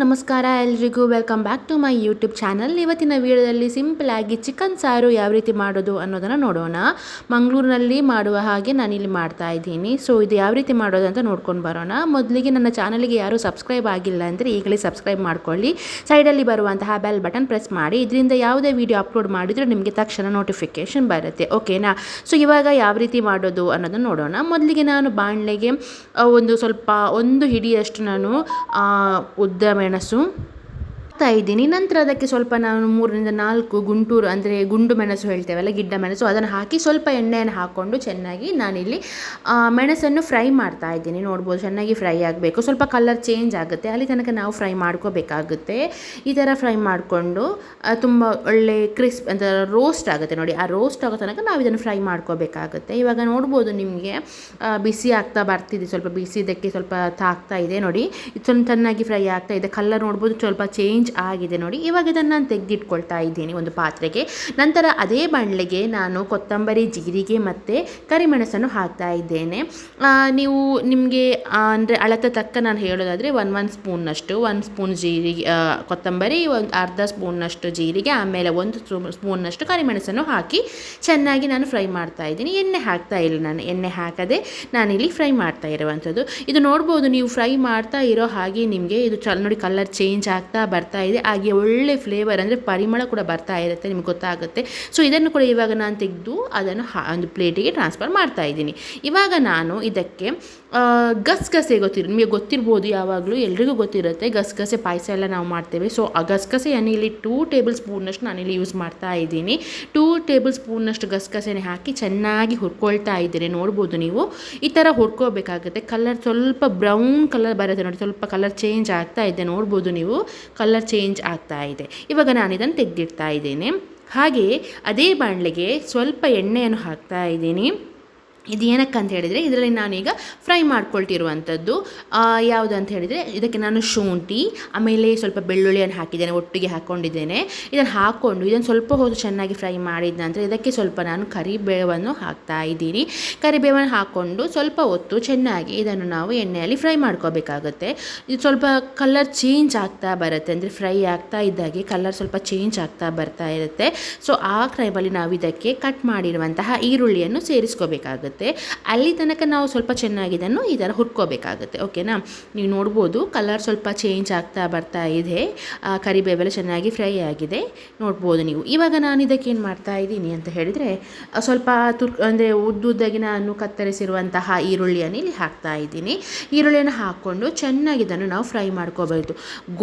ನಮಸ್ಕಾರ, ಎಲ್ರಿಗೂ welcome back to my YouTube channel. ಇವತ್ತಿನ ವಿಡಿಯೋದಲ್ಲಿ ಸಿಂಪಲ್ ಆಗಿ ಚಿಕನ್ ಸಾರು ಯಾವ ರೀತಿ ಮಾಡೋದು ಅನ್ನೋದನ್ನು ನೋಡೋಣ. ಮಂಗಳೂರಿನಲ್ಲಿ ಮಾಡುವ ಹಾಗೆ ನಾನಿಲ್ಲಿ ಮಾಡ್ತಾ ಇದ್ದೀನಿ. ಸೊ ಇದು ಯಾವ ರೀತಿ ಮಾಡೋದು ಅಂತ ನೋಡ್ಕೊಂಡು ಬರೋಣ. ಮೊದಲಿಗೆ ನನ್ನ ಚಾನಲ್ಗೆ ಯಾರು ಸಬ್ಸ್ಕ್ರೈಬ್ ಆಗಿಲ್ಲ ಅಂದರೆ ಈಗಲೇ ಸಬ್ಸ್ಕ್ರೈಬ್ ಮಾಡ್ಕೊಳ್ಳಿ. ಸೈಡಲ್ಲಿ ಬರುವಂತಹ ಬೆಲ್ ಬಟನ್ ಪ್ರೆಸ್ ಮಾಡಿ. ಇದರಿಂದ ಯಾವುದೇ ವಿಡಿಯೋ ಅಪ್ಲೋಡ್ ಮಾಡಿದರೂ ನಿಮಗೆ ತಕ್ಷಣ ನೋಟಿಫಿಕೇಶನ್ ಬರುತ್ತೆ. ಓಕೆನಾ ಸೊ ಇವಾಗ ಯಾವ ರೀತಿ ಮಾಡೋದು ಅನ್ನೋದನ್ನು ನೋಡೋಣ. ಮೊದಲಿಗೆ ನಾನು ಬಾಣಲೆಗೆ ಒಂದು ಸ್ವಲ್ಪ, ಒಂದು ಹಿಡಿಯಷ್ಟು ನಾನು ಉದ್ದ ಮೆಣಸು ಹಾಕ್ತಾ ಇದ್ದೀನಿ. ನಂತರ ಅದಕ್ಕೆ ಸ್ವಲ್ಪ ನಾನು ಮೂರರಿಂದ ನಾಲ್ಕು ಗುಂಟೂರು ಅಂದರೆ ಗುಂಡು ಮೆಣಸು ಹೇಳ್ತೇವಲ್ಲ, ಗಿಡ್ಡ ಮೆಣಸು, ಅದನ್ನು ಹಾಕಿ ಸ್ವಲ್ಪ ಎಣ್ಣೆಯನ್ನು ಹಾಕ್ಕೊಂಡು ಚೆನ್ನಾಗಿ ನಾನಿಲ್ಲಿ ಮೆಣಸನ್ನು ಫ್ರೈ ಮಾಡ್ತಾ ಇದ್ದೀನಿ. ನೋಡ್ಬೋದು ಚೆನ್ನಾಗಿ ಫ್ರೈ ಆಗಬೇಕು. ಸ್ವಲ್ಪ ಕಲರ್ ಚೇಂಜ್ ಆಗುತ್ತೆ. ಅಲ್ಲಿ ತನಕ ನಾವು ಫ್ರೈ ಮಾಡ್ಕೋಬೇಕಾಗುತ್ತೆ. ಈ ಥರ ಫ್ರೈ ಮಾಡಿಕೊಂಡು ತುಂಬ ಒಳ್ಳೆ ಕ್ರಿಸ್ಪ್ ಅಂತ ರೋಸ್ಟ್ ಆಗುತ್ತೆ ನೋಡಿ. ಆ ರೋಸ್ಟ್ ಆಗೋ ತನಕ ನಾವು ಇದನ್ನು ಫ್ರೈ ಮಾಡ್ಕೋಬೇಕಾಗುತ್ತೆ. ಇವಾಗ ನೋಡ್ಬೋದು ನಿಮಗೆ ಬಿಸಿ ಆಗ್ತಾ ಬರ್ತಿದೆ. ಸ್ವಲ್ಪ ಬಿಸಿ, ಇದಕ್ಕೆ ಸ್ವಲ್ಪ ತಾಗ್ತಾ ಇದೆ ನೋಡಿ. ಇದು ಚೆನ್ನಾಗಿ ಫ್ರೈ ಆಗ್ತಾ ಇದೆ. ಕಲರ್ ನೋಡ್ಬೋದು ಸ್ವಲ್ಪ ಚೇಂಜ್ ಆಗಿದೆ ನೋಡಿ. ಇವಾಗ ಇದನ್ನು ನಾನು ತೆಗೆದಿಟ್ಕೊಳ್ತಾ ಇದ್ದೀನಿ ಒಂದು ಪಾತ್ರೆಗೆ. ನಂತರ ಅದೇ ಬಾಣಲೆಗೆ ನಾನು ಕೊತ್ತಂಬರಿ, ಜೀರಿಗೆ ಮತ್ತು ಕರಿಮೆಣಸನ್ನು ಹಾಕ್ತಾ ಇದ್ದೇನೆ. ನೀವು ನಿಮಗೆ ಅಂದರೆ ಅಳತೆ ತಕ್ಕ ನಾನು ಹೇಳೋದಾದರೆ ಒನ್ ಒನ್ ಸ್ಪೂನ್ನಷ್ಟು ಒನ್ ಸ್ಪೂನ್ ಜೀರಿಗೆ ಕೊತ್ತಂಬರಿ, ಒಂದು ಅರ್ಧ ಸ್ಪೂನ್ನಷ್ಟು ಜೀರಿಗೆ, ಆಮೇಲೆ ಒಂದು ಸ್ಪೂ- ಸ್ಪೂನ್ನಷ್ಟು ಕರಿಮೆಣಸನ್ನು ಹಾಕಿ ಚೆನ್ನಾಗಿ ನಾನು ಫ್ರೈ ಮಾಡ್ತಾ ಇದ್ದೀನಿ. ಎಣ್ಣೆ ಹಾಕ್ತಾ ಇಲ್ಲ ನಾನು. ಎಣ್ಣೆ ಹಾಕದೆ ಇಲ್ಲಿ ಫ್ರೈ ಮಾಡ್ತಾ ಇರುವಂಥದ್ದು. ಇದು ನೋಡ್ಬೋದು ನೀವು ಫ್ರೈ ಮಾಡ್ತಾ ಇರೋ ಹಾಗೆ ನಿಮಗೆ ಇದು ಚಲ್ ನೋಡಿ ಕಲರ್ ಚೇಂಜ್ ಆಗ್ತಾ ಬರ್ತಾ ಇದೆ ಹಾಗೆ ಒಳ್ಳೆ ಫ್ಲೇವರ್ ಅಂದರೆ ಪರಿಮಳ ಕೂಡ ಬರ್ತಾ ಇರುತ್ತೆ ನಿಮ್ಗೆ ಗೊತ್ತಾಗುತ್ತೆ. ಸೊ ಇದನ್ನು ಕೂಡ ಇವಾಗ ನಾನು ತೆಗೆದು ಅದನ್ನು ಒಂದು ಪ್ಲೇಟಿಗೆ ಟ್ರಾನ್ಸ್ಫರ್ ಮಾಡ್ತಾ ಇದ್ದೀನಿ ಇವಾಗ ನಾನು ಇದಕ್ಕೆ ಗಸಗಸೆ ಗೊತ್ತಿರ, ನಿಮಗೆ ಗೊತ್ತಿರ್ಬೋದು ಯಾವಾಗಲೂ, ಎಲ್ರಿಗೂ ಗೊತ್ತಿರುತ್ತೆ. ಗಸಗಸೆ ಪಾಯಸ ಎಲ್ಲ ನಾವು ಮಾಡ್ತೇವೆ. ಸೊ ಆ ಗಸಗಸೆ ಇಲ್ಲಿ ಟೂ ಟೇಬಲ್ ಸ್ಪೂನಷ್ಟು ನಾನಿಲ್ಲಿ ಯೂಸ್ ಮಾಡ್ತಾ ಇದ್ದೀನಿ ಟೂ ಟೇಬಲ್ ಸ್ಪೂನಷ್ಟು ಗಸಗಸೆನೆ ಹಾಕಿ ಚೆನ್ನಾಗಿ ಹುರ್ಕೊಳ್ತಾ ಇದ್ದೀರಿ. ನೋಡ್ಬೋದು ನೀವು. ಈ ಥರ ಹುರ್ಕೋಬೇಕಾಗುತ್ತೆ. ಕಲರ್ ಸ್ವಲ್ಪ ಬ್ರೌನ್ ಕಲರ್ ಬರುತ್ತೆ ನೋಡಿ. ಸ್ವಲ್ಪ ಕಲರ್ ಚೇಂಜ್ ಆಗ್ತಾ ಇದೆ. ನೋಡ್ಬೋದು ನೀವು. ಕಲರ್ ಚೇಂಜ್ ಆಗ್ತಾ ಇದೆ. ಇವಾಗ ನಾನು ಇದನ್ನು ತೆಗೆದಿಡ್ತಾ ಇದ್ದೇನೆ. ಹಾಗೆ ಅದೇ ಬಾಣಲೆಗೆ ಸ್ವಲ್ಪ ಎಣ್ಣೆಯನ್ನು ಹಾಕ್ತಾ ಇದ್ದೀನಿ. ಇದು ಏನಕ್ಕೆ ಅಂತ ಹೇಳಿದರೆ, ಇದರಲ್ಲಿ ನಾನೀಗ ಫ್ರೈ ಮಾಡ್ಕೊಳ್ತಿರುವಂಥದ್ದು. ಯಾವುದು ಅಂತ ಹೇಳಿದರೆ, ಇದಕ್ಕೆ ನಾನು ಶುಂಠಿ, ಆಮೇಲೆ ಸ್ವಲ್ಪ ಬೆಳ್ಳುಳ್ಳಿಯನ್ನು ಹಾಕಿದ್ದೇನೆ, ಒಟ್ಟಿಗೆ ಹಾಕ್ಕೊಂಡಿದ್ದೇನೆ ಇದನ್ನು ಹಾಕ್ಕೊಂಡು, ಇದನ್ನು ಸ್ವಲ್ಪ ಹೊತ್ತು ಚೆನ್ನಾಗಿ ಫ್ರೈ ಮಾಡಿದ ನಂತರ ಇದಕ್ಕೆ ಸ್ವಲ್ಪ ನಾನು ಕರಿಬೇವನ್ನು ಹಾಕ್ತಾ ಇದ್ದೀನಿ. ಕರಿಬೇವನ್ನು ಹಾಕ್ಕೊಂಡು ಸ್ವಲ್ಪ ಹೊತ್ತು ಚೆನ್ನಾಗಿ ಇದನ್ನು ನಾವು ಎಣ್ಣೆಯಲ್ಲಿ ಫ್ರೈ ಮಾಡ್ಕೋಬೇಕಾಗುತ್ತೆ. ಇದು ಸ್ವಲ್ಪ ಕಲರ್ ಚೇಂಜ್ ಆಗ್ತಾ ಬರುತ್ತೆ. ಅಂದರೆ ಫ್ರೈ ಆಗ್ತಾ ಇದ್ದಾಗೆ ಕಲರ್ ಸ್ವಲ್ಪ ಚೇಂಜ್ ಆಗ್ತಾ ಬರ್ತಾ ಇರುತ್ತೆ. ಸೊ, ಆ ಕ್ರೈಮಲ್ಲಿ ನಾವು ಇದಕ್ಕೆ ಕಟ್ ಮಾಡಿರುವಂತಹ ಈರುಳ್ಳಿಯನ್ನು ಸೇರಿಸ್ಕೋಬೇಕಾಗುತ್ತೆ. ಅಲ್ಲಿ ತನಕ ನಾವು ಸ್ವಲ್ಪ ಚೆನ್ನಾಗಿ ಇದನ್ನು ಈ ಥರ ಹುರ್ಕೋಬೇಕಾಗುತ್ತೆ ಓಕೆನಾ? ನೀವು ನೋಡ್ಬೋದು ಕಲರ್ ಸ್ವಲ್ಪ ಚೇಂಜ್ ಆಗ್ತಾ ಬರ್ತಾ ಇದೆ. ಕರಿಬೇವೆಲ್ಲ ಚೆನ್ನಾಗಿ ಫ್ರೈ ಆಗಿದೆ. ನೋಡ್ಬೋದು ನೀವು. ಇವಾಗ ನಾನು ಇದಕ್ಕೆ ಏನು ಮಾಡ್ತಾ ಇದ್ದೀನಿ ಅಂತ ಹೇಳಿದರೆ ಸ್ವಲ್ಪ ತುರ್ ಅಂದರೆ ಉದ್ದುದ್ದಾಗಿ ನಾನು ಕತ್ತರಿಸಿರುವಂತಹ ಈರುಳ್ಳಿಯನ್ನು ಇಲ್ಲಿ ಹಾಕ್ತಾ ಇದ್ದೀನಿ. ಈರುಳ್ಳಿಯನ್ನು ಹಾಕ್ಕೊಂಡು ಚೆನ್ನಾಗಿ ಇದನ್ನು ನಾವು ಫ್ರೈ ಮಾಡ್ಕೋಬೇಕು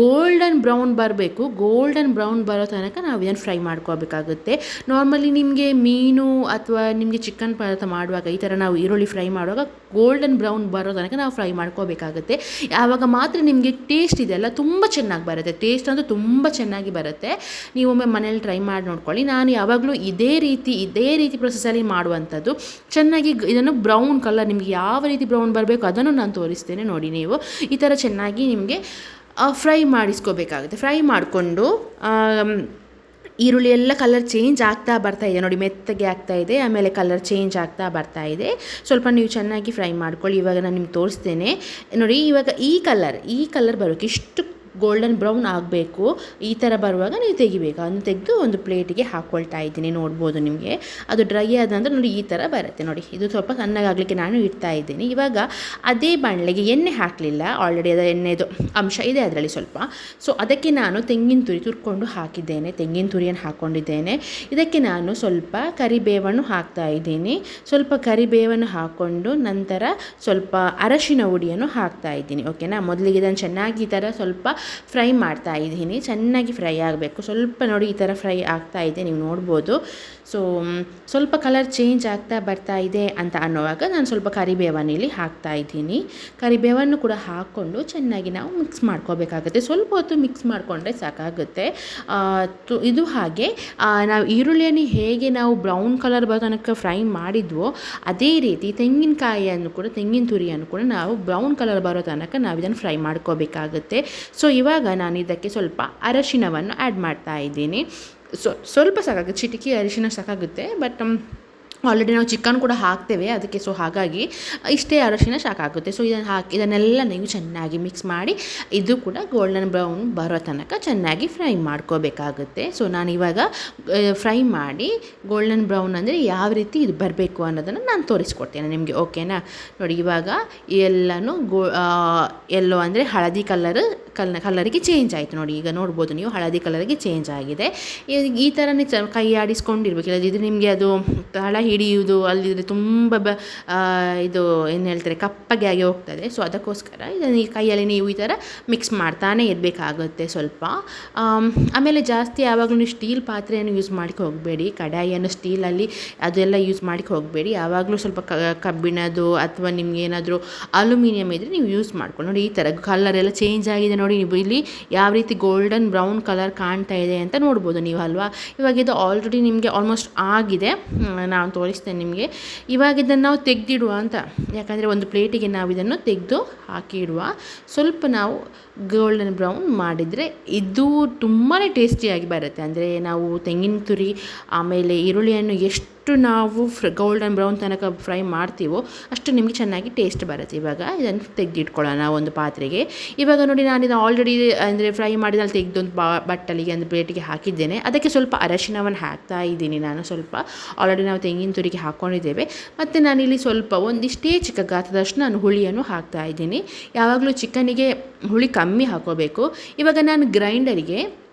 ಗೋಲ್ಡನ್ ಬ್ರೌನ್ ಬರಬೇಕು. ಗೋಲ್ಡನ್ ಬ್ರೌನ್ ಬರೋ ತನಕ ನಾವು ಇದನ್ನು ಫ್ರೈ ಮಾಡ್ಕೋಬೇಕಾಗುತ್ತೆ. ನಾರ್ಮಲಿ ನಿಮಗೆ ಮೀನು ಅಥವಾ ನಿಮಗೆ ಚಿಕನ್ ಪದಾರ್ಥ ಮಾಡುವಾಗ ಥರ ನಾವು ಈರುಳ್ಳಿ ಫ್ರೈ ಮಾಡುವಾಗ ಗೋಲ್ಡನ್ ಬ್ರೌನ್ ಬರೋ ತನಕ ನಾವು ಫ್ರೈ ಮಾಡ್ಕೋಬೇಕಾಗುತ್ತೆ. ಆವಾಗ ಮಾತ್ರ ನಿಮಗೆ ಟೇಸ್ಟ್ ಇದೆಲ್ಲ ತುಂಬ ಚೆನ್ನಾಗಿ ಬರುತ್ತೆ. ಟೇಸ್ಟ್ ಅಂತೂ ತುಂಬ ಚೆನ್ನಾಗಿ ಬರುತ್ತೆ. ನೀವು ಒಮ್ಮೆ ಮನೇಲಿ ಟ್ರೈ ಮಾಡಿ ನೋಡ್ಕೊಳ್ಳಿ. ನಾನು ಯಾವಾಗಲೂ ಇದೇ ರೀತಿ ಇದೇ ರೀತಿ ಪ್ರೊಸೆಸಲ್ಲಿ ಮಾಡುವಂಥದ್ದು. ಚೆನ್ನಾಗಿ ಇದನ್ನು ಬ್ರೌನ್ ಕಲರ್ ನಿಮಗೆ ಯಾವ ರೀತಿ ಬ್ರೌನ್ ಬರಬೇಕು ಅದನ್ನು ನಾನು ತೋರಿಸ್ತೇನೆ ನೋಡಿ ನೀವು. ಈ ಥರ ಚೆನ್ನಾಗಿ ನಿಮಗೆ ಫ್ರೈ ಮಾಡಿಸ್ಕೋಬೇಕಾಗುತ್ತೆ. ಫ್ರೈ ಮಾಡಿಕೊಂಡು ಈರುಳ್ಳಿ ಎಲ್ಲ ಕಲರ್ ಚೇಂಜ್ ಆಗ್ತಾ ಬರ್ತಾ ಇದೆ. ನೋಡಿ, ಮೆತ್ತಗೆ ಆಗ್ತಾ ಇದೆ, ಆಮೇಲೆ ಕಲರ್ ಚೇಂಜ್ ಆಗ್ತಾ ಬರ್ತಾ ಇದೆ. ಸ್ವಲ್ಪ ನೀವು ಚೆನ್ನಾಗಿ ಫ್ರೈ ಮಾಡ್ಕೊಳ್ಳಿ. ಇವಾಗ ನಾನು ನಿಮ್ಗೆ ತೋರಿಸ್ತೇನೆ. ನೋಡಿ, ಇವಾಗ ಈ ಕಲರ್ ಈ ಕಲರ್ ಬರೋಕ್ಕೆ ಇಷ್ಟು ಗೋಲ್ಡನ್ ಬ್ರೌನ್ ಆಗಬೇಕು. ಈ ಥರ ಬರುವಾಗ ನೀವು ತೆಗಿಬೇಕು. ಅದನ್ನು ತೆಗೆದು ಒಂದು ಪ್ಲೇಟಿಗೆ ಹಾಕ್ಕೊಳ್ತಾ ಇದ್ದೀನಿ. ನೋಡ್ಬೋದು ನಿಮಗೆ. ಅದು ಡ್ರೈ ಆದ ನೋಡಿ ಈ ಥರ ಬರುತ್ತೆ ನೋಡಿ. ಇದು ಸ್ವಲ್ಪ ಸಣ್ಣಗಾಗಲಿಕ್ಕೆ ನಾನು ಇಡ್ತಾ ಇದ್ದೀನಿ. ಇವಾಗ ಅದೇ ಬಾಣಲೆಗೆ ಎಣ್ಣೆ ಹಾಕಲಿಲ್ಲ. ಆಲ್ರೆಡಿ ಅದರ ಎಣ್ಣೆದು ಅಂಶ ಇದೆ ಅದರಲ್ಲಿ ಸ್ವಲ್ಪ. ಸೊ ಅದಕ್ಕೆ ನಾನು ತೆಂಗಿನ ತುರಿ ತುರ್ಕೊಂಡು ಹಾಕಿದ್ದೇನೆ. ತೆಂಗಿನ ತುರಿಯನ್ನು ಹಾಕ್ಕೊಂಡಿದ್ದೇನೆ ಇದಕ್ಕೆ ನಾನು ಸ್ವಲ್ಪ ಕರಿಬೇವನ್ನು ಹಾಕ್ತಾ ಇದ್ದೀನಿ. ಸ್ವಲ್ಪ ಕರಿಬೇವನ್ನು ಹಾಕ್ಕೊಂಡು ನಂತರ ಸ್ವಲ್ಪ ಅರಶಿನ ಹುಡಿಯನ್ನು ಹಾಕ್ತಾ ಇದ್ದೀನಿ. ಓಕೆನಾ ಮೊದಲಿಗೆ ಇದನ್ನು ಚೆನ್ನಾಗಿ ಈ ಥರ ಸ್ವಲ್ಪ ಫ್ರೈ ಮಾಡ್ತಾ ಇದ್ದೀನಿ. ಚೆನ್ನಾಗಿ ಫ್ರೈ ಆಗಬೇಕು. ಸ್ವಲ್ಪ ನೋಡಿ ಈ ಥರ ಫ್ರೈ ಆಗ್ತಾ ಇದೆ. ನೀವು ನೋಡ್ಬೋದು. ಸೊ ಸ್ವಲ್ಪ ಕಲರ್ ಚೇಂಜ್ ಆಗ್ತಾ ಬರ್ತಾ ಇದೆ ಅಂತ ಅನ್ನುವಾಗ ನಾನು ಸ್ವಲ್ಪ ಕರಿಬೇವನ್ನು ಇಲ್ಲಿ ಹಾಕ್ತಾ ಇದ್ದೀನಿ. ಕರಿಬೇವನ್ನು ಕೂಡ ಹಾಕ್ಕೊಂಡು ಚೆನ್ನಾಗಿ ನಾವು ಮಿಕ್ಸ್ ಮಾಡ್ಕೋಬೇಕಾಗುತ್ತೆ. ಸ್ವಲ್ಪ ಹೊತ್ತು ಮಿಕ್ಸ್ ಮಾಡಿಕೊಂಡ್ರೆ ಸಾಕಾಗುತ್ತೆ. ಇದು ಹಾಗೆ ನಾವು ಈರುಳ್ಳಿಯನ್ನು ಹೇಗೆ ನಾವು ಬ್ರೌನ್ ಕಲರ್ ಬರೋ ತನಕ ಫ್ರೈ ಮಾಡಿದ್ವೋ ಅದೇ ರೀತಿ ತೆಂಗಿನಕಾಯಿಯನ್ನು ಕೂಡ, ತೆಂಗಿನ ತುರಿಯನ್ನು ಕೂಡ ನಾವು ಬ್ರೌನ್ ಕಲರ್ ಬರೋ ತನಕ ನಾವು ಇದನ್ನು ಫ್ರೈ ಮಾಡ್ಕೋಬೇಕಾಗುತ್ತೆ. ಸೊ ಇವಾಗ ನಾನು ಇದಕ್ಕೆ ಸ್ವಲ್ಪ ಅರಶಿನವನ್ನು ಆ್ಯಡ್ ಮಾಡ್ತಾ ಇದ್ದೀನಿ. ಸ್ವಲ್ಪ ಸಾಕಾಗುತ್ತೆ. ಚಿಟಿಕೆ ಅರಿಶಿನ ಸಾಕಾಗುತ್ತೆ ಬಟ್ ಆಲ್ರೆಡಿ ನಾವು ಚಿಕನ್ ಕೂಡ ಹಾಕ್ತೇವೆ, ಅದಕ್ಕೆ ಸೊ ಹಾಗಾಗಿ ಇಷ್ಟೇ ಅರಶಿನ ಸಾಕಾಗುತ್ತೆ. ಸೊ ಇದನ್ನು ಹಾಕಿ, ಇದನ್ನೆಲ್ಲ ನೀವು ಚೆನ್ನಾಗಿ ಮಿಕ್ಸ್ ಮಾಡಿ, ಇದು ಕೂಡ ಗೋಲ್ಡನ್ ಬ್ರೌನ್ ಬರೋ ತನಕ ಚೆನ್ನಾಗಿ ಫ್ರೈ ಮಾಡ್ಕೋಬೇಕಾಗುತ್ತೆ. ಸೊ ನಾನು ಇವಾಗ ಫ್ರೈ ಮಾಡಿ ಗೋಲ್ಡನ್ ಬ್ರೌನ್ ಅಂದರೆ ಯಾವ ರೀತಿ ಇದು ಬರಬೇಕು ಅನ್ನೋದನ್ನು ನಾನು ತೋರಿಸ್ಕೊಡ್ತೇನೆ ನಿಮಗೆ ಓಕೆನಾ ನೋಡಿ, ಇವಾಗ ಎಲ್ಲನೂ ಗೋ ಎಲ್ಲೋ ಅಂದರೆ ಹಳದಿ ಕಲರ್ ಕಲ್ ಕಲರಿಗೆ ಚೇಂಜ್ ಆಯಿತು. ನೋಡಿ, ಈಗ ನೋಡ್ಬೋದು ನೀವು, ಹಳದಿ ಕಲರಿಗೆ ಚೇಂಜ್ ಆಗಿದೆ. ಈ- ಥರನೇ ಚ ಕೈ ಆಡಿಸ್ಕೊಂಡಿರ್ಬೇಕು ಇಲ್ಲದಿದ್ದರೆ ನಿಮಗೆ ಅದು ತಳ ಹಿಡಿಯುವುದು, ಅಲ್ಲಿದ್ರೆ ತುಂಬ ಬ ಇದು ಏನು ಹೇಳ್ತಾರೆ, ಕಪ್ಪಗೆ ಆಗಿ ಹೋಗ್ತದೆ. ಸೊ ಅದಕ್ಕೋಸ್ಕರ ಇದನ್ನು ಈ ಕೈಯಲ್ಲಿ ನೀವು ಈ ಥರ ಮಿಕ್ಸ್ ಮಾಡ್ತಾನೆ ಇರಬೇಕಾಗುತ್ತೆ ಸ್ವಲ್ಪ. ಆಮೇಲೆ ಜಾಸ್ತಿ ಯಾವಾಗಲೂ ಸ್ಟೀಲ್ ಪಾತ್ರೆಯನ್ನು ಯೂಸ್ ಮಾಡಿಕೊ ಹೋಗಬೇಡಿ. ಕಡಾಯಿಯನ್ನು ಸ್ಟೀಲಲ್ಲಿ ಅದೆಲ್ಲ ಯೂಸ್ ಮಾಡಿಕೊ ಹೋಗಬೇಡಿ. ಯಾವಾಗಲೂ ಸ್ವಲ್ಪ ಕಬ್ಬಿಣದ್ದು ಅಥವಾ ನಿಮ್ಗೆ ಏನಾದರೂ ಅಲ್ಯೂಮಿನಿಯಂ ಇದ್ದರೆ ನೀವು ಯೂಸ್ ಮಾಡ್ಕೊಂಡು ನೋಡಿ, ಈ ಥರ ಕಲರ್ ಎಲ್ಲ ಚೇಂಜ್ ಆಗಿದೆ ನೋಡಿ, ನೀವು ಇಲ್ಲಿ ಯಾವ ರೀತಿ ಗೋಲ್ಡನ್ ಬ್ರೌನ್ ಕಲರ್ ಕಾಣ್ತಾ ಇದೆ ಅಂತ ನೋಡ್ಬೋದು ನೀವು, ಅಲ್ವಾ? ಇವಾಗ ಇದು ಆಲ್ರೆಡಿ ನಿಮಗೆ ಆಲ್ಮೋಸ್ಟ್ ಆಗಿದೆ. ನಾನು ತೋರಿಸ್ತೇನೆ ನಿಮಗೆ. ಇವಾಗ ಇದನ್ನು ನಾವು ತೆಗೆದಿಡುವ ಅಂತ. ಯಾಕಂದರೆ ಒಂದು ಪ್ಲೇಟಿಗೆ ನಾವು ಇದನ್ನು ತೆಗೆದು ಹಾಕಿ ಇಡುವ ಸ್ವಲ್ಪ ನಾವು ಗೋಲ್ಡನ್ ಬ್ರೌನ್ ಮಾಡಿದರೆ ಇದು ತುಂಬಾ ಟೇಸ್ಟಿಯಾಗಿ ಬರುತ್ತೆ. ಅಂದರೆ ನಾವು ತೆಂಗಿನ ತುರಿ, ಆಮೇಲೆ ಈರುಳ್ಳಿಯನ್ನು ಎಷ್ಟು ನಾವು ಫ್ರ ಗೋಲ್ಡನ್ ಬ್ರೌನ್ ತನಕ ಫ್ರೈ ಮಾಡ್ತೀವೋ ಅಷ್ಟು ನಿಮಗೆ ಚೆನ್ನಾಗಿ ಟೇಸ್ಟ್ ಬರುತ್ತೆ. ಇವಾಗ ಇದನ್ನು ತೆಗೆದಿಟ್ಕೊಳ್ಳೋಣ ಒಂದು ಪಾತ್ರೆಗೆ. ಇವಾಗ ನೋಡಿ ನಾನು ಇದು ಆಲ್ರೆಡಿ ಅಂದರೆ ಫ್ರೈ ಮಾಡಿದಲ್ಲಿ ತೆಗೆದೊಂದು ಬಾ, ಬಟ್ಟಲಿಗೆ, ಅಂದರೆ ಪ್ಲೇಟಿಗೆ ಹಾಕಿದ್ದೇನೆ. ಅದಕ್ಕೆ ಸ್ವಲ್ಪ ಅರಶಿನವನ್ನು ಹಾಕ್ತಾ ಇದ್ದೀನಿ ನಾನು ಸ್ವಲ್ಪ. ಆಲ್ರೆಡಿ ನಾವು ತೆಂಗಿನ ತುರಿಗೆ ಹಾಕ್ಕೊಂಡಿದ್ದೇವೆ ಮತ್ತು ನಾನಿಲ್ಲಿ ಸ್ವಲ್ಪ ಒಂದಿಷ್ಟೇ ಚಿಕ್ಕ ಗಾತ್ರದಷ್ಟು ನಾನು ಹುಳಿಯನ್ನು ಹಾಕ್ತಾ ಇದ್ದೀನಿ. ಯಾವಾಗಲೂ ಚಿಕನಿಗೆ ಹುಳಿ ಕಮ್ಮಿ ಹಾಕೋಬೇಕು. ಇವಾಗ ನಾನು ಗ್ರೈಂಡರಿಗೆ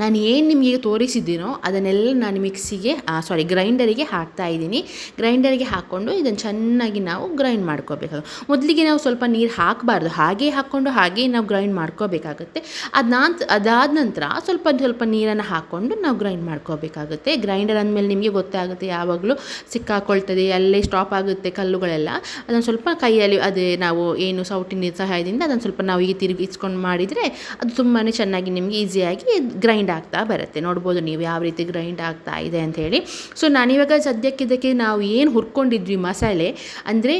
ನಾನು ಏನು ನಿಮಗೆ ತೋರಿಸಿದ್ದೀನೋ ಅದನ್ನೆಲ್ಲ ನಾನು ಮಿಕ್ಸಿಗೆ ಸಾರಿ ಗ್ರೈಂಡರಿಗೆ ಹಾಕ್ತಾ ಇದ್ದೀನಿ. ಗ್ರೈಂಡರಿಗೆ ಹಾಕ್ಕೊಂಡು ಇದನ್ನು ಚೆನ್ನಾಗಿ ನಾವು ಗ್ರೈಂಡ್ ಮಾಡ್ಕೋಬೇಕು. ಮೊದಲಿಗೆ ನಾವು ಸ್ವಲ್ಪ ನೀರು ಹಾಕಬಾರ್ದು. ಹಾಗೇ ಹಾಕ್ಕೊಂಡು ಹಾಗೇ ನಾವು ಗ್ರೈಂಡ್ ಮಾಡ್ಕೋಬೇಕಾಗುತ್ತೆ. ಅದು ನಾನ್, ಅದಾದ ನಂತರ ಸ್ವಲ್ಪ ಸ್ವಲ್ಪ ನೀರನ್ನು ಹಾಕ್ಕೊಂಡು ನಾವು ಗ್ರೈಂಡ್ ಮಾಡ್ಕೋಬೇಕಾಗುತ್ತೆ. ಗ್ರೈಂಡರ್ ಅಂದಮೇಲೆ ನಿಮಗೆ ಗೊತ್ತಾಗುತ್ತೆ ಯಾವಾಗಲೂ ಸಿಕ್ಕಾಕೊಳ್ತದೆ, ಅಲ್ಲೇ ಸ್ಟಾಪ್ ಆಗುತ್ತೆ ಕಲ್ಲುಗಳೆಲ್ಲ. ಅದನ್ನು ಸ್ವಲ್ಪ ಕೈಯಲ್ಲಿ ಅದೇ ನಾವು ಏನು ಸೌಟಿನ ಸಹಾಯದಿಂದ ಅದನ್ನು ಸ್ವಲ್ಪ ನಾವು ಈಗ ತಿರುಗಿಸ್ಕೊಂಡು ಮಾಡಿದರೆ ಅದು ತುಂಬಾ ಚೆನ್ನಾಗಿ ನಿಮಗೆ ಈಸಿಯಾಗಿ ಗ್ರೈಂಡ್ ಆಗ್ತಾ ಬರುತ್ತೆ. ನೋಡ್ಬೋದು ನೀವು ಯಾವ ರೀತಿ ಗ್ರೈಂಡ್ ಆಗ್ತಾ ಇದೆ ಅಂತ ಹೇಳಿ. ಸೊ ನಾನಿವಾಗ ಸದ್ಯಕ್ಕೆ ಇದಕ್ಕೆ ನಾವು ಏನು ಹುರ್ಕೊಂಡಿದ್ವಿ ಮಸಾಲೆ, ಅಂದರೆ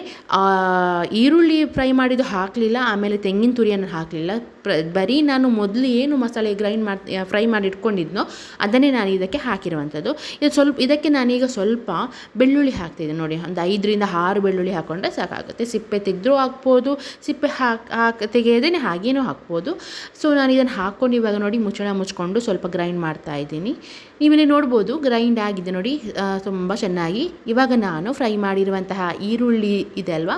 ಈರುಳ್ಳಿ ಫ್ರೈ ಮಾಡಿದ್ದು ಹಾಕಲಿಲ್ಲ, ಆಮೇಲೆ ತೆಂಗಿನ ತುರಿಯನ್ನು ಹಾಕಲಿಲ್ಲ. ಪ್ರ, ಬರೀ ನಾನು ಮೊದಲು ಏನು ಮಸಾಲೆ ಗ್ರೈಂಡ್ ಮಾಡಿ, ಫ್ರೈ ಮಾಡಿ ಇಟ್ಕೊಂಡಿದ್ನೋ, ಅದನ್ನೇ ನಾನು ಇದಕ್ಕೆ ಹಾಕಿರುವಂಥದ್ದು. ಇದು ಸ್ವಲ್ಪ, ಇದಕ್ಕೆ ನಾನೀಗ ಸ್ವಲ್ಪ ಬೆಳ್ಳುಳ್ಳಿ ಹಾಕ್ತಿದ್ದೆ. ನೋಡಿ, ಒಂದು ಐದರಿಂದ ಆರು ಬೆಳ್ಳುಳ್ಳಿ ಹಾಕ್ಕೊಂಡ್ರೆ ಸಾಕಾಗುತ್ತೆ. ಸಿಪ್ಪೆ ತೆಗೆದ್ರೂ ಹಾಕ್ಬೋದು, ಸಿಪ್ಪೆ ಹಾಕಿ ಹಾಕಿ ತೆಗೆಯದೇ ಹಾಗೇನೂ ಹಾಕ್ಬೋದು. ಸೊ ನಾನು ಇದನ್ನು ಹಾಕ್ಕೊಂಡು ಇವಾಗ ನೋಡಿ ಮುಚ್ಚಳ ಮುಚ್ಕೊಂಡು ಸ್ವಲ್ಪ ಗ್ರೈಂಡ್ ಮಾಡ್ತಾ ಇದ್ದೀನಿ. ನೀವಿಲ್ಲಿ ನೋಡ್ಬೋದು ಗ್ರೈಂಡ್ ಆಗಿದೆ ನೋಡಿ ತುಂಬ ಚೆನ್ನಾಗಿ. ಇವಾಗ ನಾನು ಫ್ರೈ ಮಾಡಿರುವಂತಹ ಈರುಳ್ಳಿ ಇದೆ ಅಲ್ವಾ?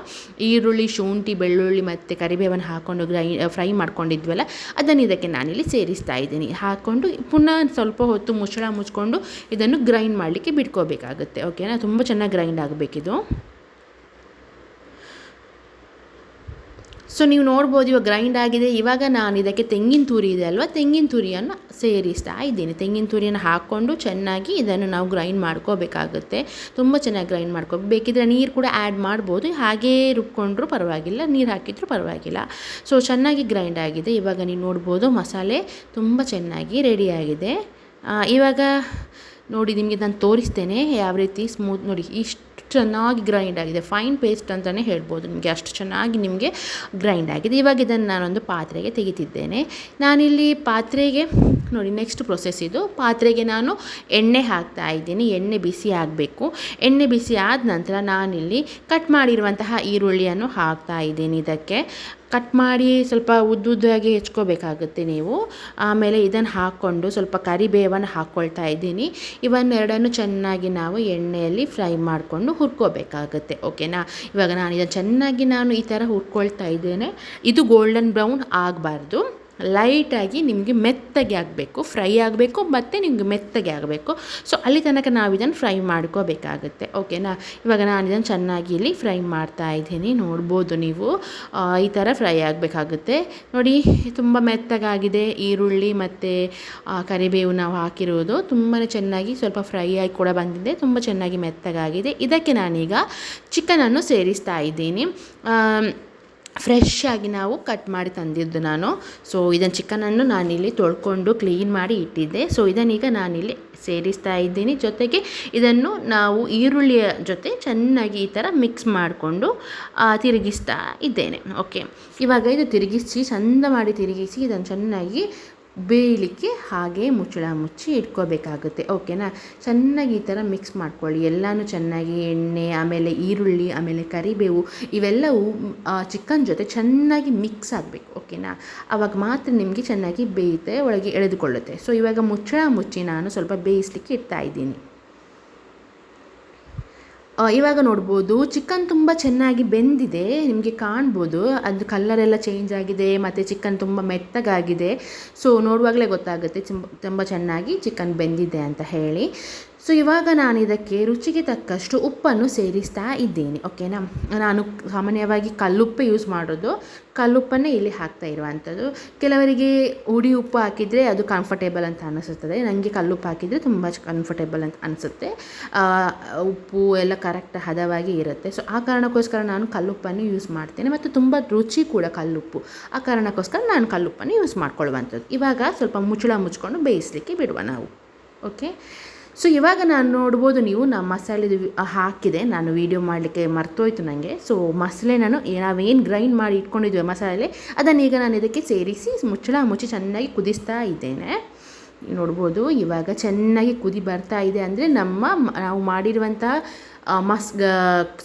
ಈರುಳ್ಳಿ, ಶುಂಠಿ, ಬೆಳ್ಳುಳ್ಳಿ ಮತ್ತು ಕರಿಬೇವನ್ನು ಹಾಕ್ಕೊಂಡು ಗ್ರೈ ಫ್ರೈ ಮಾಡ್ಕೊಂಡಿದ್ವಲ್ಲ, ಅದನ್ನು ಇದಕ್ಕೆ ನಾನಿಲ್ಲಿ ಸೇರಿಸ್ತಾ ಇದ್ದೀನಿ. ಹಾಕ್ಕೊಂಡು ಪುನಃ ಸ್ವಲ್ಪ ಹೊತ್ತು ಮುಚ್ಚಳ ಮುಚ್ಕೊಂಡು ಇದನ್ನು ಗ್ರೈಂಡ್ ಮಾಡಲಿಕ್ಕೆ ಬಿಟ್ಕೋಬೇಕಾಗುತ್ತೆ. ಓಕೆನಾ ತುಂಬ ಚೆನ್ನಾಗಿ ಗ್ರೈಂಡ್ ಆಗಬೇಕಿದು. ಸೊ ನೀವು ನೋಡ್ಬೋದು ಇವಾಗ ಗ್ರೈಂಡ್ ಆಗಿದೆ. ಇವಾಗ ನಾನು ಇದಕ್ಕೆ ತೆಂಗಿನ ತುರಿ ಇದೆ ಅಲ್ವಾ? ತೆಂಗಿನ ತುರಿಯನ್ನು ಸೇರಿಸ್ತಾ ಇದ್ದೀನಿ. ತೆಂಗಿನ ತುರಿಯನ್ನು ಹಾಕ್ಕೊಂಡು ಚೆನ್ನಾಗಿ ಇದನ್ನು ನಾವು ಗ್ರೈಂಡ್ ಮಾಡ್ಕೋಬೇಕಾಗುತ್ತೆ. ತುಂಬ ಚೆನ್ನಾಗಿ ಗ್ರೈಂಡ್ ಮಾಡ್ಕೋಬೇಕು ಬೇಕಿದ್ರೆ ನೀರು ಕೂಡ ಆ್ಯಡ್ ಮಾಡ್ಬೋದು. ಹಾಗೇ ರುಬ್ಕೊಂಡ್ರೂ ಪರವಾಗಿಲ್ಲ, ನೀರು ಹಾಕಿದ್ರೂ ಪರವಾಗಿಲ್ಲ. ಸೊ ಚೆನ್ನಾಗಿ ಗ್ರೈಂಡ್ ಆಗಿದೆ. ಇವಾಗ ನೀವು ನೋಡ್ಬೋದು ಮಸಾಲೆ ತುಂಬ ಚೆನ್ನಾಗಿ ರೆಡಿಯಾಗಿದೆ ಇವಾಗ ನೋಡಿ, ನಿಮಗೆ ನಾನು ತೋರಿಸ್ತೇನೆ. ಯಾವ ರೀತಿ ಸ್ಮೂತ್ ನೋಡಿ, ಇಷ್ಟು ಚೆನ್ನಾಗಿ ಗ್ರೈಂಡ್ ಆಗಿದೆ. ಫೈನ್ ಪೇಸ್ಟ್ ಅಂತಲೇ ಹೇಳ್ಬೋದು ನಿಮಗೆ. ಅಷ್ಟು ಚೆನ್ನಾಗಿ ನಿಮಗೆ ಗ್ರೈಂಡ್ ಆಗಿದೆ. ಇವಾಗ ಇದನ್ನು ನಾನೊಂದು ಪಾತ್ರೆಗೆ ತೆಗಿತಿದ್ದೇನೆ. ನಾನಿಲ್ಲಿ ಪಾತ್ರೆಗೆ ನೋಡಿ ನೆಕ್ಸ್ಟ್ ಪ್ರೊಸೆಸ್ ಇದು. ಪಾತ್ರೆಗೆ ನಾನು ಎಣ್ಣೆ ಹಾಕ್ತಾ ಇದ್ದೀನಿ. ಎಣ್ಣೆ ಬಿಸಿ ಆಗಬೇಕು. ಎಣ್ಣೆ ಬಿಸಿ ಆದ ನಂತರ ನಾನಿಲ್ಲಿ ಕಟ್ ಮಾಡಿರುವಂತಹ ಈರುಳ್ಳಿಯನ್ನು ಹಾಕ್ತಾ ಇದ್ದೀನಿ ಇದಕ್ಕೆ. ಕಟ್ ಮಾಡಿ ಸ್ವಲ್ಪ ಉದ್ದುದ್ದಾಗಿ ಹೆಚ್ಕೋಬೇಕಾಗುತ್ತೆ ನೀವು. ಆಮೇಲೆ ಇದನ್ನು ಹಾಕ್ಕೊಂಡು ಸ್ವಲ್ಪ ಕರಿಬೇವನ್ನು ಹಾಕ್ಕೊಳ್ತಾ ಇದ್ದೀನಿ. ಇವನ್ನೆರಡನ್ನು ಚೆನ್ನಾಗಿ ನಾವು ಎಣ್ಣೆಯಲ್ಲಿ ಫ್ರೈ ಮಾಡಿಕೊಂಡು ಹುರ್ಕೋಬೇಕಾಗುತ್ತೆ. ಓಕೆನಾ? ಇವಾಗ ನಾನು ಇದನ್ನು ಚೆನ್ನಾಗಿ ನಾನು ಈ ಥರ ಹುರ್ಕೊಳ್ತಾ ಇದ್ದೇನೆ. ಇದು ಗೋಲ್ಡನ್ ಬ್ರೌನ್ ಆಗಬಾರ್ದು. ಲೈಟಾಗಿ ನಿಮಗೆ ಮೆತ್ತಗೆ ಆಗಬೇಕು ಫ್ರೈ ಆಗಬೇಕು, ಮತ್ತು ನಿಮಗೆ ಮೆತ್ತಗೆ ಆಗಬೇಕು. ಸೊ ಅಲ್ಲಿ ತನಕ ನಾವು ಇದನ್ನು ಫ್ರೈ ಮಾಡ್ಕೋಬೇಕಾಗುತ್ತೆ ಓಕೆನಾ ಇವಾಗ ನಾನು ಇದನ್ನು ಚೆನ್ನಾಗಿ ಇಲ್ಲಿ ಫ್ರೈ ಮಾಡ್ತಾ ಇದ್ದೀನಿ. ನೋಡ್ಬೋದು ನೀವು. ಈ ಥರ ಫ್ರೈ ಆಗಬೇಕಾಗುತ್ತೆ. ನೋಡಿ, ತುಂಬ ಮೆತ್ತಗಾಗಿದೆ. ಈರುಳ್ಳಿ ಮತ್ತು ಕರಿಬೇವು ನಾವು ಹಾಕಿರೋದು. ತುಂಬಾ ಚೆನ್ನಾಗಿ ಸ್ವಲ್ಪ ಫ್ರೈ ಆಗಿ ಕೂಡ ಬಂದಿದೆ. ತುಂಬ ಚೆನ್ನಾಗಿ ಮೆತ್ತಗಾಗಿದೆ. ಇದಕ್ಕೆ ನಾನೀಗ ಚಿಕನನ್ನು ಸೇರಿಸ್ತಾ ಇದ್ದೀನಿ. ಫ್ರೆಶ್ ಆಗಿ ನಾವು ಕಟ್ ಮಾಡಿ ತಂದಿದ್ದು ನಾನು. ಸೊ ಇದನ್ನು ಚಿಕನನ್ನು ನಾನಿಲ್ಲಿ ತೊಳ್ಕೊಂಡು ಕ್ಲೀನ್ ಮಾಡಿ ಇಟ್ಟಿದ್ದೆ. ಸೊ ಇದನ್ನೀಗ ನಾನಿಲ್ಲಿ ಸೇರಿಸ್ತಾ ಇದ್ದೀನಿ. ಜೊತೆಗೆ ಇದನ್ನು ನಾವು ಈರುಳ್ಳಿಯ ಜೊತೆ ಚೆನ್ನಾಗಿ ಈ ಥರ ಮಿಕ್ಸ್ ಮಾಡಿಕೊಂಡು ತಿರುಗಿಸ್ತಾ ಇದ್ದೇನೆ. ಓಕೆ ಇವಾಗ ಇದು ತಿರುಗಿಸಿ, ಚಂದ ಮಾಡಿ ತಿರುಗಿಸಿ ಇದನ್ನು ಚೆನ್ನಾಗಿ ಬೇಯಲಿಕ್ಕೆ ಹಾಗೆ ಮುಚ್ಚಳ ಮುಚ್ಚಿ ಇಟ್ಕೋಬೇಕಾಗುತ್ತೆ. ಓಕೆನಾ ಚೆನ್ನಾಗಿ ಈ ಥರ ಮಿಕ್ಸ್ ಮಾಡ್ಕೊಳ್ಳಿ. ಎಲ್ಲನೂ ಚೆನ್ನಾಗಿ ಎಣ್ಣೆ, ಆಮೇಲೆ ಈರುಳ್ಳಿ, ಆಮೇಲೆ ಕರಿಬೇವು, ಇವೆಲ್ಲವೂ ಚಿಕನ್ ಜೊತೆ ಚೆನ್ನಾಗಿ ಮಿಕ್ಸ್ ಆಗಬೇಕು. ಓಕೆನಾ ಆವಾಗ ಮಾತ್ರ ನಿಮಗೆ ಚೆನ್ನಾಗಿ ಬೇಯುತ್ತೆ, ಒಳಗೆ ಎಳೆದುಕೊಳ್ಳುತ್ತೆ. ಸೊ ಇವಾಗ ಮುಚ್ಚಳ ಮುಚ್ಚಿ ನಾನು ಸ್ವಲ್ಪ ಬೇಯಿಸ್ಲಿಕ್ಕೆ ಇಡ್ತಾ ಇದ್ದೀನಿ. ಇವಾಗ ನೋಡ್ಬೋದು, ಚಿಕನ್ ತುಂಬ ಚೆನ್ನಾಗಿ ಬೆಂದಿದೆ, ನಿಮಗೆ ಕಾಣ್ಬೋದು, ಅದು ಕಲ್ಲರೆಲ್ಲ ಚೇಂಜ್ ಆಗಿದೆ, ಮತ್ತು ಚಿಕನ್ ತುಂಬ ಮೆತ್ತಗಾಗಿದೆ. ಸೊ ನೋಡುವಾಗಲೇ ಗೊತ್ತಾಗುತ್ತೆ ತುಂಬ ತುಂಬ ಚೆನ್ನಾಗಿ ಚಿಕನ್ ಬೆಂದಿದೆ ಅಂತ ಹೇಳಿ. ಸೊ ಇವಾಗ ನಾನು ಇದಕ್ಕೆ ರುಚಿಗೆ ತಕ್ಕಷ್ಟು ಉಪ್ಪನ್ನು ಸೇರಿಸ್ತಾ ಇದ್ದೇನೆ ಓಕೆನಾ ನಾನು ಸಾಮಾನ್ಯವಾಗಿ ಕಲ್ಲುಪ್ಪು ಯೂಸ್ ಮಾಡೋದು. ಕಲ್ಲುಪ್ಪನ್ನೇ ಇಲ್ಲಿ ಹಾಕ್ತಾ ಇರುವಂಥದ್ದು. ಕೆಲವರಿಗೆ ಹುಡಿ ಉಪ್ಪು ಹಾಕಿದರೆ ಅದು ಕಂಫರ್ಟೇಬಲ್ ಅಂತ ಅನಿಸುತ್ತದೆ. ನನಗೆ ಕಲ್ಲುಪ್ಪು ಹಾಕಿದರೆ ತುಂಬ ಕಂಫರ್ಟೇಬಲ್ ಅಂತ ಅನಿಸುತ್ತೆ. ಉಪ್ಪು ಎಲ್ಲ ಕರೆಕ್ಟ್ ಹದವಾಗಿ ಇರುತ್ತೆ. ಸೊ ಆ ಕಾರಣಕ್ಕೋಸ್ಕರ ನಾನು ಕಲ್ಲುಪ್ಪನ್ನು ಯೂಸ್ ಮಾಡ್ತೇನೆ. ಮತ್ತು ತುಂಬ ರುಚಿ ಕೂಡ ಕಲ್ಲುಪ್ಪು. ಆ ಕಾರಣಕ್ಕೋಸ್ಕರ ನಾನು ಕಲ್ಲುಪ್ಪನ್ನು ಯೂಸ್ ಮಾಡ್ಕೊಳ್ಳುವಂಥದ್ದು. ಇವಾಗ ಸ್ವಲ್ಪ ಮುಚ್ಚಳ ಮುಚ್ಕೊಂಡು ಬೇಯಿಸಲಿಕ್ಕೆ ಬಿಡುವ ನಾವು ಓಕೆ ಸೊ ಇವಾಗ ನಾನು ನೋಡ್ಬೋದು ನೀವು ನಮ್ಮ ಮಸಾಲೆ ಹಾಕಿದೆ. ನಾನು ವೀಡಿಯೋ ಮಾಡಲಿಕ್ಕೆ ಮರ್ತೋಯ್ತು ನನಗೆ ಸೊ ಮಸಾಲೆ ನಾನು ನಾವೇನು ಗ್ರೈಂಡ್ ಮಾಡಿ ಇಟ್ಕೊಂಡಿದ್ವಿ ಮಸಾಲೆ ಅದನ್ನು ಈಗ ನಾನು ಇದಕ್ಕೆ ಸೇರಿಸಿ ಮುಚ್ಚಳ ಮುಚ್ಚಿ ಚೆನ್ನಾಗಿ ಕುದಿಸ್ತಾ ಇದ್ದೇನೆ. ನೋಡ್ಬೋದು, ಇವಾಗ ಚೆನ್ನಾಗಿ ಕುದಿ ಬರ್ತಾ ಇದೆ ಅಂದರೆ ನಮ್ಮ ನಾವು ಮಾಡಿರುವಂತಹ ಮಸ್,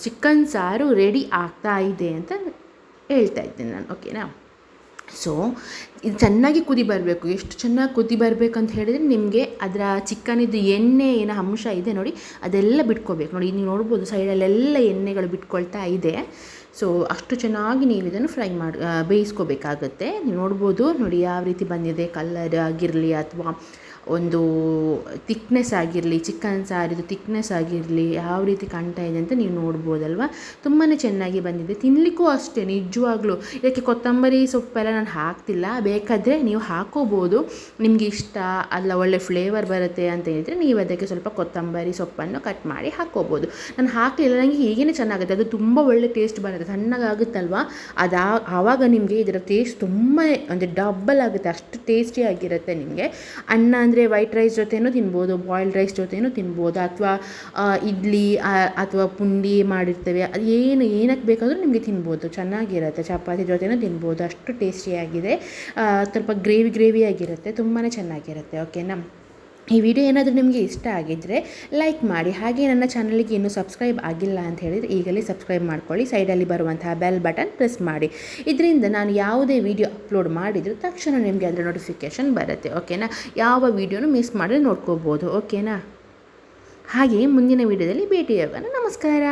ಚಿಕನ್ ಸಾರು ರೆಡಿ ಆಗ್ತಾ ಇದೆ ಅಂತ ಹೇಳ್ತಾ ಇದ್ದೇನೆ ನಾನು. ಓಕೆನಾ ಸೊ ಇದು ಚೆನ್ನಾಗಿ ಕುದಿ ಬರಬೇಕು. ಎಷ್ಟು ಚೆನ್ನಾಗಿ ಕುದಿ ಬರಬೇಕಂತ ಹೇಳಿದರೆ ನಿಮಗೆ ಅದರ ಚಿಕ್ಕನಿದ್ದು ಎಣ್ಣೆ ಏನೋ ಅಂಶ ಇದೆ ನೋಡಿ, ಅದೆಲ್ಲ ಬಿಟ್ಕೋಬೇಕು. ನೋಡಿ, ನೀವು ನೋಡ್ಬೋದು ಸೈಡಲ್ಲೆಲ್ಲ ಎಣ್ಣೆಗಳು ಬಿಟ್ಕೊಳ್ತಾ ಇದೆ. ಸೊ ಅಷ್ಟು ಚೆನ್ನಾಗಿ ನೀವು ಇದನ್ನು ಫ್ರೈ ಮಾಡಿ ಬೇಯಿಸ್ಕೋಬೇಕಾಗತ್ತೆ. ನೀವು ನೋಡ್ಬೋದು ನೋಡಿ ಯಾವ ರೀತಿ ಬಂದಿದೆ, ಕಲರ್ ಆಗಿರಲಿ ಅಥವಾ ಒಂದು ತಿಕ್ನೆಸ್ ಆಗಿರಲಿ ಚಿಕನ್ ಸಾರಿದು ತಿಕ್ನೆಸ್ ಆಗಿರಲಿ, ಯಾವ ರೀತಿ ಕಾಣ್ತಾ ಇದೆ ಅಂತ ನೀವು ನೋಡ್ಬೋದಲ್ವ? ತುಂಬಾ ಚೆನ್ನಾಗಿ ಬಂದಿದೆ. ತಿನ್ನಲಿಕ್ಕೂ ಅಷ್ಟೇ, ನಿಜವಾಗ್ಲೂ. ಇದಕ್ಕೆ ಕೊತ್ತಂಬರಿ ಸೊಪ್ಪೆಲ್ಲ ನಾನು ಹಾಕ್ತಿಲ್ಲ. ಬೇಕಾದರೆ ನೀವು ಹಾಕೋಬೋದು. ನಿಮಗೆ ಇಷ್ಟ, ಅಲ್ಲ ಒಳ್ಳೆ ಫ್ಲೇವರ್ ಬರುತ್ತೆ ಅಂತ ಹೇಳಿದರೆ ನೀವು ಅದಕ್ಕೆ ಸ್ವಲ್ಪ ಕೊತ್ತಂಬರಿ ಸೊಪ್ಪನ್ನು ಕಟ್ ಮಾಡಿ ಹಾಕೋಬೋದು. ನಾನು ಹಾಕಲಿಲ್ಲ ನನಗೆ ಹೀಗೇ ಚೆನ್ನಾಗುತ್ತೆ. ಅದು ತುಂಬ ಒಳ್ಳೆ ಟೇಸ್ಟ್ ಬರುತ್ತೆ. ಸಣ್ಣಗಾಗುತ್ತಲ್ವ ಅದು ಆವಾಗ ನಿಮಗೆ ಇದರ ಟೇಸ್ಟ್ ತುಂಬ, ಅಂದರೆ ಡಬ್ಬಲ್ ಆಗುತ್ತೆ. ಅಷ್ಟು ಟೇಸ್ಟಿ ಆಗಿರುತ್ತೆ ನಿಮಗೆ. ಅನ್ನ ಅಂದರೆ ವೈಟ್ ರೈಸ್ ಜೊತೆನೂ ತಿನ್ಬೋದು ಬಾಯ್ಲ್ಡ್ ರೈಸ್ ಜೊತೆನೂ ತಿನ್ಬೋದು ಅಥವಾ ಇಡ್ಲಿ ಅಥವಾ ಪುಂಡಿ ಮಾಡಿರ್ತೇವೆ. ಅದು ಏನು, ಏನಕ್ಕೆ ಬೇಕಾದರೂ ನಿಮಗೆ ತಿನ್ಬೋದು. ಚೆನ್ನಾಗಿರುತ್ತೆ. ಚಪಾತಿ ಜೊತೆನೂ ತಿನ್ಬೋದು. ಅಷ್ಟು ಟೇಸ್ಟಿಯಾಗಿದೆ ಸ್ವಲ್ಪ ಗ್ರೇವಿ ಗ್ರೇವಿಯಾಗಿರುತ್ತೆ ತುಂಬಾ ಚೆನ್ನಾಗಿರುತ್ತೆ. ಓಕೆನಾ ಈ ವಿಡಿಯೋ ಏನಾದರೂ ನಿಮಗೆ ಇಷ್ಟ ಆಗಿದ್ದರೆ ಲೈಕ್ ಮಾಡಿ. ಹಾಗೆ ನನ್ನ ಚಾನಲಿಗೆ ಇನ್ನೂ ಸಬ್ಸ್ಕ್ರೈಬ್ ಆಗಿಲ್ಲ ಅಂತ ಹೇಳಿದರೆ ಈಗಲೇ ಸಬ್ಸ್ಕ್ರೈಬ್ ಮಾಡ್ಕೊಳ್ಳಿ. ಸೈಡಲ್ಲಿ ಬರುವಂತಹ ಬೆಲ್ ಬಟನ್ ಪ್ರೆಸ್ ಮಾಡಿ. ಇದರಿಂದ ನಾನು ಯಾವುದೇ ವಿಡಿಯೋ ಅಪ್ಲೋಡ್ ಮಾಡಿದರೂ ತಕ್ಷಣ ನಿಮಗೆ ಅದರ ನೋಟಿಫಿಕೇಷನ್ ಬರುತ್ತೆ. ಓಕೆನಾ ಯಾವ ವಿಡಿಯೋನು ಮಿಸ್ ಮಾಡಿದ್ರೆ ನೋಡ್ಕೋಬೋದು. ಓಕೆನಾ ಹಾಗೆ ಮುಂದಿನ ವಿಡಿಯೋದಲ್ಲಿ ಭೇಟಿಯಾಗೋಣ. ನಮಸ್ಕಾರ.